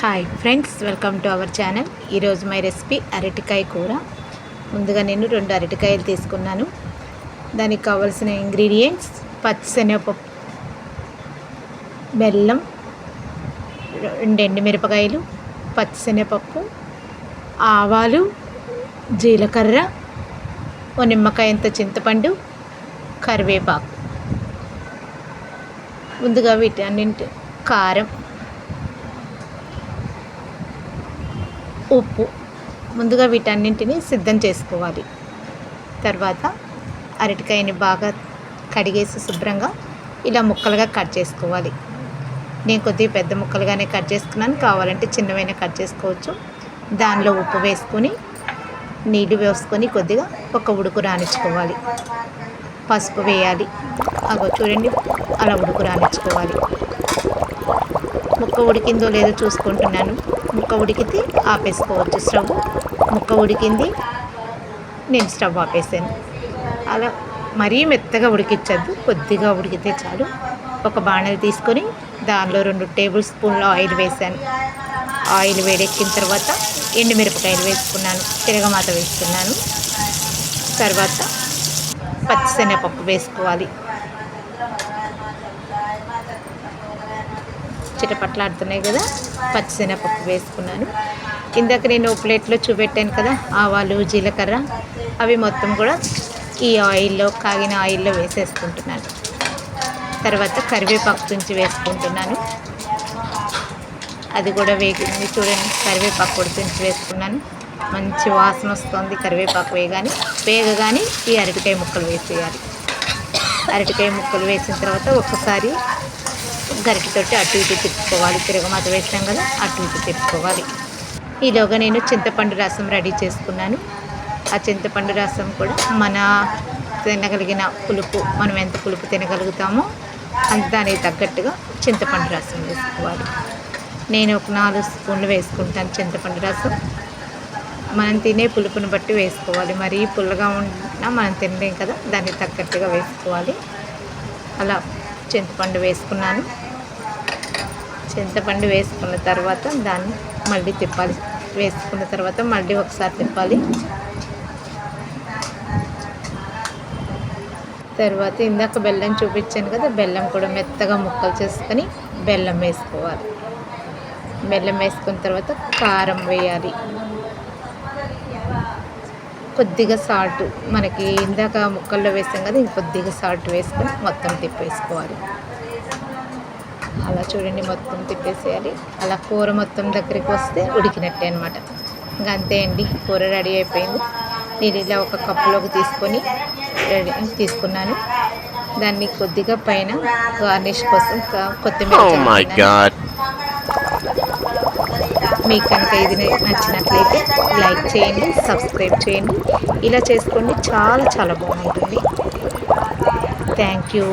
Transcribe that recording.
Hi friends welcome to our channel ఈరోజు my recipe అరటికాయ కూర. ముందుగా నేను రెండు అరటికాయలు తీసుకున్నాను. దానికి కావలసిన ఇంగ్రీడియంట్స్ పచ్చిశనగపప్పు బెల్లం రెండు ఎండుమిరపకాయలు పచ్చిశనగపప్పు ఆవాలు జీలకర్ర ఓ నిమ్మకాయంత చింతపండు కరివేపాకు. ముందుగా వీటన్నింటి కారం ఉప్పు. ముందుగా వీటన్నింటిని సిద్ధం చేసుకోవాలి. తర్వాత అరటికాయని బాగా కడిగేసి శుభ్రంగా ఇలా ముక్కలుగా కట్ చేసుకోవాలి. నేను కొద్దిగా పెద్ద ముక్కలుగానే కట్ చేసుకున్నాను. కావాలంటే చిన్నవైన కట్ చేసుకోవచ్చు. దానిలో ఉప్పు వేసుకొని నీళ్ళు వేసుకొని కొద్దిగా ఒక ఉడుకు రాణించుకోవాలి పసుపు వేయాలి. అగో చూడండి అలా ఉడుకు రానిచ్చుకోవాలి. ముక్క ఉడికిందో లేదో చూసుకుంటున్నాను. ముక్క ఉడికితే ఆపేసుకోవచ్చు స్టవ్. ముక్క ఉడికింది. నేను స్టవ్ ఆపేసాను. అలా మరీ మెత్తగా ఉడికించద్దు. కొద్దిగా ఉడికితే చాలు. ఒక బాణలు తీసుకొని దానిలో రెండు టేబుల్ స్పూన్ల ఆయిల్ వేసాను. ఆయిల్ వేడెక్కిన తర్వాత ఎండుమిరపకాయలు వేసుకున్నాను. తిరగమాత వేసుకున్నాను. తర్వాత పచ్చిశనగపప్పు వేసుకోవాలి. చిటపట్లాడుతున్నాయి కదా పచ్చిశనగపప్పు వేసుకున్నాను. ఇందాక నేను ప్లేట్లో చూపెట్టాను కదా ఆవాలు జీలకర్ర అవి మొత్తం కూడా ఈ ఆయిల్లో కాగిన ఆయిల్లో వేసేసుకుంటున్నాను. తర్వాత కరివేపాకు తుంచి వేసుకుంటున్నాను. అది కూడా వేగింది చూడండి కరివేపాకు కూడా తుంచి వేసుకున్నాను. మంచి వాసన వస్తుంది కరివేపాకు వేయగానే. వేగగానే ఈ అరటికాయ ముక్కలు వేసేయాలి. అరటికాయ ముక్కలు వేసిన తర్వాత ఒకసారి గరిటతోటి అటు ఇటు తిప్పుకోవాలి. తిరగమాత వేసాం కదా అటు ఇటు తిప్పుకోవాలి. ఈలోగా నేను చింతపండు రసం రెడీ చేసుకున్నాను. ఆ చింతపండు రసం కూడా మన తినగలిగిన పులుపు మనం ఎంత పులుపు తినగలుగుతామో అంత దానికి తగ్గట్టుగా చింతపండు రసం వేసుకోవాలి. నేను ఒక నాలుగు స్పూన్లు వేసుకుంటాను చింతపండు రసం. మనం తినే పులుపుని బట్టి వేసుకోవాలి. మరీ పుల్లగా ఉన్నా మనం తినలేం కదా దానికి తగ్గట్టుగా వేసుకోవాలి. అలా చింతపండు వేసుకున్నాను. చింతపండు వేసుకున్న తర్వాత దాన్ని మళ్ళీ తిప్పాలి. వేసుకున్న తర్వాత మళ్ళీ ఒకసారి తిప్పాలి. తర్వాత ఇందాక బెల్లం చూపించాను కదా బెల్లం కూడా మెత్తగా ముక్కలు చేసుకొని బెల్లం వేసుకోవాలి. బెల్లం వేసుకున్న తర్వాత కారం వేయాలి. కొద్దిగా సాల్ట్ మనకి ఇందాక ముక్కల్లో వేసాం కదా ఇంకొద్దిగా సాల్ట్ వేసుకొని మొత్తం తిప్పేసుకోవాలి. అలా చూడండి మొత్తం తిప్పేసేయాలి. అలా కూర మొత్తం దగ్గరికి వస్తే ఉడికినట్టే అనమాట ఇంకా అంతే అండి కూర రెడీ అయిపోయింది. నేను ఇలా ఒక కప్పులోకి తీసుకొని రెడీ తీసుకున్నాను. దాన్ని కొద్దిగా పైన గార్నిష్ కోసం కొత్తిమీర మీకు కనుక ఇది నచ్చినట్లయితే లైక్ చేయండి సబ్స్క్రైబ్ చేయండి. ఇలా చేసుకోండి చాలా చాలా బాగుంటుంది. Thank you